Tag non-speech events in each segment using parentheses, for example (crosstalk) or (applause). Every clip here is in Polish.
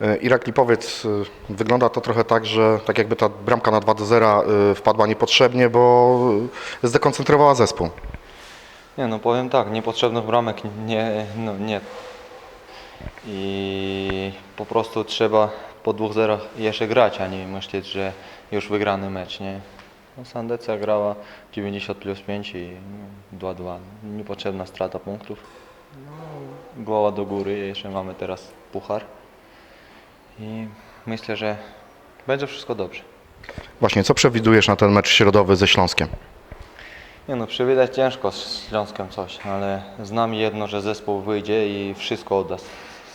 E, Irakli, powiedz, e, wygląda to trochę tak, że tak jakby ta bramka na 2 do 0 e, wpadła niepotrzebnie, bo zdekoncentrowała zespół. Nie no powiem tak, niepotrzebnych bramek nie, no, nie. I po prostu trzeba po dwóch zerach jeszcze grać, a nie myśleć, że już wygrany mecz, nie? No, Sandecja grała 90 plus 5 i no, 2-2. Niepotrzebna strata punktów. No, głowa do góry, jeszcze mamy teraz puchar. I myślę, że będzie wszystko dobrze. Właśnie, co przewidujesz na ten mecz środowy ze Śląskiem? Nie no, przewidzieć ciężko z Śląskiem coś, ale znam jedno, że zespół wyjdzie i wszystko odda z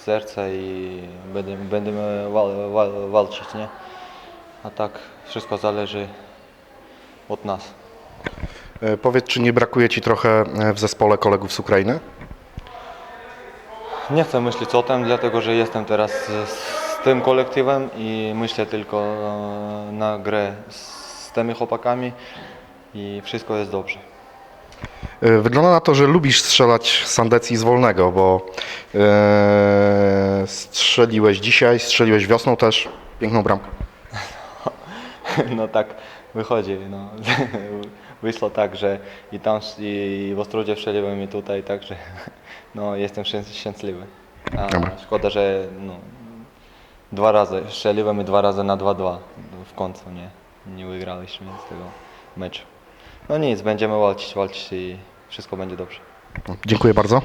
serca i będziemy, będziemy wal, wal, walczyć, nie? A tak wszystko zależy od nas. E, Powiedz, czy nie brakuje Ci trochę e, w zespole kolegów z Ukrainy? Nie chcę myśleć o tym, dlatego że jestem teraz z, z tym kolektywem i myślę tylko e, na grę z tymi chłopakami i wszystko jest dobrze. E, Wygląda na to, że lubisz strzelać z Sandecji z wolnego, bo e, strzeliłeś dzisiaj, strzeliłeś wiosną też piękną bramkę. (laughs) No tak wychodzi. No. (laughs) Wyszło tak, że i tam i w Ostrodzie strzeliłem i tutaj, także (laughs) no, jestem szczę- szczęśliwy. A Dobra. szkoda, że no, dwa razy strzeliłem i dwa razy na 2-2 w końcu nie, nie wygraliśmy z tego meczu. No nic, będziemy walczyć, walczyć i wszystko będzie dobrze. Dziękuję bardzo.